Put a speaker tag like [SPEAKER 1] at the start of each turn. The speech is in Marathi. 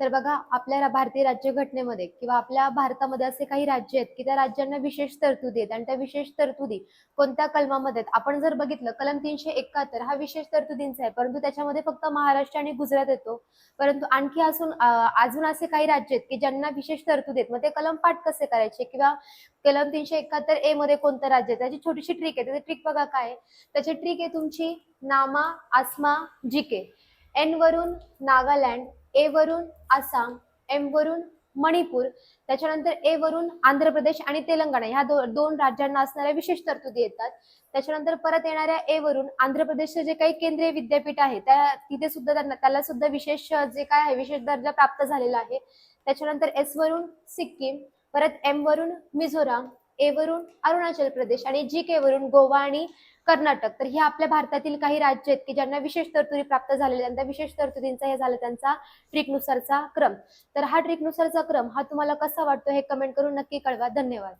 [SPEAKER 1] तर बघा आपल्या भारतीय राज्यघटनेमध्ये किंवा आपल्या भारतामध्ये असे काही राज्य आहेत की त्या राज्यांना विशेष तरतुदी आहेत आणि त्या विशेष तरतुदी कोणत्या कलमामध्ये आहेत? आपण जर बघितलं कलम तीनशे एकाहत्तर हा विशेष तरतुदींचा आहे. परंतु त्याच्यामध्ये फक्त महाराष्ट्र आणि गुजरात येतो. परंतु आणखी असून अजून असे काही राज्य आहेत की ज्यांना विशेष तरतुदी आहेत मग ते कलम पाठ कसे करायचे? किंवा कलम तीनशे एकाहत्तर ए मध्ये कोणतं राज्य आहे? त्याची छोटीशी ट्रिक आहे. त्याची ट्रिक बघा काय आहे. त्याची ट्रिक आहे तुमची नामा आसमा जिके. एन वरून नागालँड ए वरून आसाम एम वरून मणिपूर त्याच्यानंतर ए वरून आंध्र प्रदेश आणि तेलंगणा. ह्या दो, दोन राज्यांना असणाऱ्या विशेष तरतुदी येतात. त्याच्यानंतर परत येणाऱ्या ए वरून आंध्र प्रदेशचे जे काही केंद्रीय विद्यापीठ आहे त्या तिथे सुद्धा त्यांना त्याला सुद्धा विशेष जे काय आहे विशेष दर्जा प्राप्त झालेला आहे. त्याच्यानंतर एस वरून सिक्कीम परत एम वरून मिझोराम ए वरून अरुणाचल प्रदेश आणि जी के वरून गोवा आणि कर्नाटक. तर हे आपल्या भारतातील काही राज्य आहेत की ज्यांना विशेष तरतुदी प्राप्त झालेल्या त्या विशेष तरतुदींचा हे झाला त्यांचा ट्रिकनुसारचा क्रम. तर हा ट्रिकनुसारचा क्रम हा तुम्हाला कसा वाटतो हे कमेंट करून नक्की कळवा. धन्यवाद.